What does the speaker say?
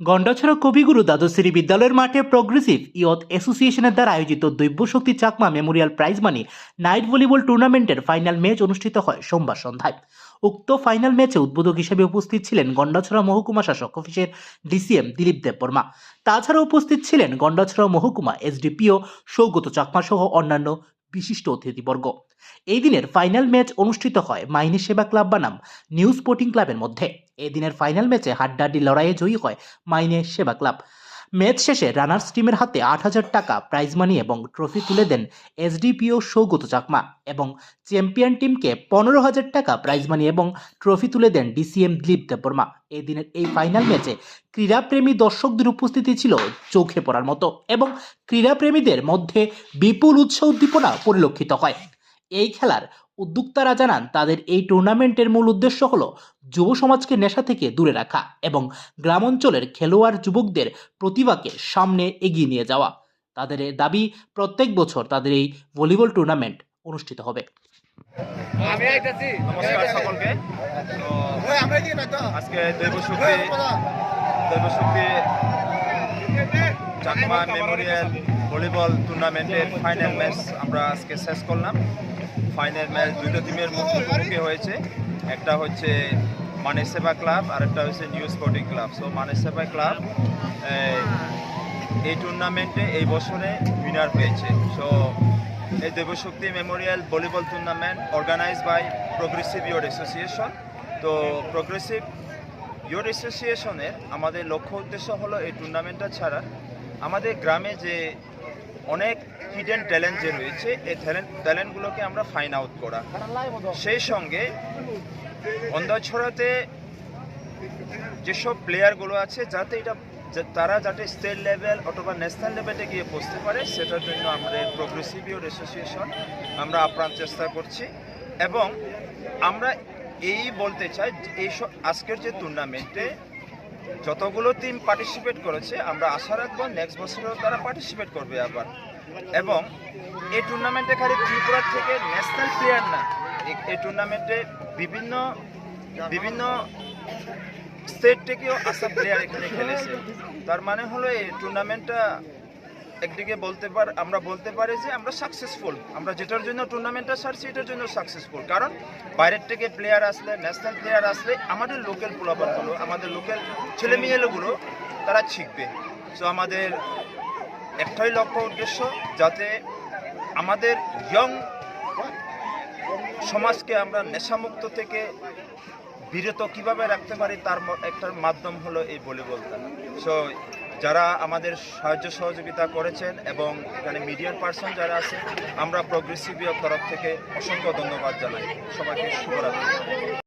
গন্ডাছড়া কবিগুরু দ্বাদশ্রী বিদ্যালয়ের মাঠে প্রগ্রেসিভ ইয়থ অ্যাসোসিয়েশনের দ্বারা আয়োজিত Daibyashakti Chakma memorial prize money night volleyball টুর্নামেন্টের ফাইনাল ম্যাচ অনুষ্ঠিত হয় সোমবার সন্ধ্যায়। উক্ত ফাইনাল ম্যাচে উদ্বোধক হিসেবে উপস্থিত ছিলেন গন্ডাছড়া মহকুমা শাসক অফিসের ডিসিএম দিলীপ দেববর্মা। তাছাড়া উপস্থিত ছিলেন গন্ডাছড়া মহকুমা এসডিপিও সৌগত চাকমা সহ অন্যান্য বিশিষ্ট অতিথিবর্গ। এই দিনের ফাইনাল ম্যাচ অনুষ্ঠিত হয় মাইনী সেবা ক্লাব বানাম নিউ স্পোর্টিং ক্লাবের মধ্যে। এই দিনের ফাইনাল ম্যাচে হাড্ডাহাড্ডি লড়াইয়ে জয়ী হয় মাইনে সেবা ক্লাব। ম্যাচ শেষে রানার্স টিমের হাতে আট হাজার টাকা প্রাইজ মানি এবং ট্রফি তুলে দেন এসডিপিও সৌগত চাকমা এবং চ্যাম্পিয়ন টিমকে পনেরো হাজার টাকা প্রাইজ মানি এবং ট্রফি তুলে দেন ডিসিএম দিলীপ দেববর্মা। এই দিনের এই ফাইনাল ম্যাচে ক্রীড়াপ্রেমী দর্শকদের উপস্থিতি ছিল চোখে পড়ার মতো এবং ক্রীড়াপ্রেমীদের মধ্যে বিপুল উৎসাহ উদ্দীপনা পরিলক্ষিত হয়। এই খেলার উদ্যোক্তারা জানান তাদের এই টুর্নামেন্টের মূল উদ্দেশ্য হল যুব সমাজকে নেশা থেকে দূরে রাখা এবং গ্রামাঞ্চলের খেলোয়াড় যুবকদের প্রতিভাকে সামনে এগিয়ে নিয়ে যাওয়া। তাদের এ দাবি প্রত্যেক বছর তাদের এই ভলিবল টুর্নামেন্ট অনুষ্ঠিত হবে। নমস্কার সকলকে। তো আজকে দৈবশক্তি দৈবশক্তি চাকমা মেমোরিয়াল ভলিবল টুর্নামেন্টের ফাইনাল ম্যাচ আমরা আজকে শেষ করলাম। ফাইনাল ম্যাচ দুটো টিমের মুখোমুখি হয়েছে। একটা হচ্ছে মানে সেবা ক্লাব আর একটা হচ্ছে নিউ স্পোর্টিং ক্লাব। সো মানে সেবা ক্লাব এই টুর্নামেন্টে এই বছরে উইনার হয়েছে সো এই Debshakti memorial volleyball tournament organise by progressive youth association তো প্রোগ্রেসিভ ইয়োর অ্যাসোসিয়েশনের আমাদের লক্ষ্য উদ্দেশ্য হলো এই টুর্নামেন্টটা ছাড়া। আমাদের গ্রামে যে অনেক হিডেন ট্যালেন্ট যে রয়েছে এই ট্যালেন্ট ট্যালেন্টগুলোকে আমরা ফাইন আউট করা। সেই সঙ্গে অন্ধাছড়াতে যেসব প্লেয়ারগুলো আছে, যাতে এটা তারা যাতে স্টেট লেভেল অথবা ন্যাশনাল লেভেলে গিয়ে পৌঁছতে পারে, সেটার জন্য আমাদের প্রোগ্রেসিভ ইউর অ্যাসোসিয়েশন আমরা আপ্রাণ চেষ্টা করছি। এবং আমরা এই বলতে চাই এইসব আজকের যে টুর্নামেন্টে যতগুলো টিম পার্টিসিপেট করেছে, আমরা আশা রাখব নেক্সট বছরেও তারা পার্টিসিপেট করবে আবার। এবং এই টুর্নামেন্টে খালি ত্রিপুরা থেকে ন্যাশনাল প্লেয়ার না এই- টুর্নামেন্টে বিভিন্ন বিভিন্ন স্টেট থেকেও আসা প্লেয়ার এখানে খেলেছে। তার মানে হলো এই টুর্নামেন্টটা একদিকে বলতে পার আমরা বলতে পারি যে আমরা সাকসেসফুল আমরা যেটার জন্য টুর্নামেন্টটা ছাড়ছি এটার জন্য সাকসেসফুল কারণ বাইরের থেকে প্লেয়ার আসলে ন্যাশনাল প্লেয়ার আসলে আমাদের লোকাল প্লাবারগুলো আমাদের লোকাল ছেলে মেয়েগুলো তারা শিখবে। সো আমাদের একটাই লক্ষ্য, উদ্দেশ্য যাতে আমাদের ইয়ং সমাজকে আমরা নেশামুক্ত থেকে বিরত কীভাবে রাখতে পারি, তার একটা মাধ্যম হলো এই ভলিবলটা সো যারা আমাদের সাহায্য সহযোগিতা করেছেন এবং এখানে মিডিয়ার পার্সন যারা আছে আমরা প্রগ্রেসিভ তরফ থেকে অসংখ্য ধন্যবাদ জানাই। সবাইকে শুভরাত্রি।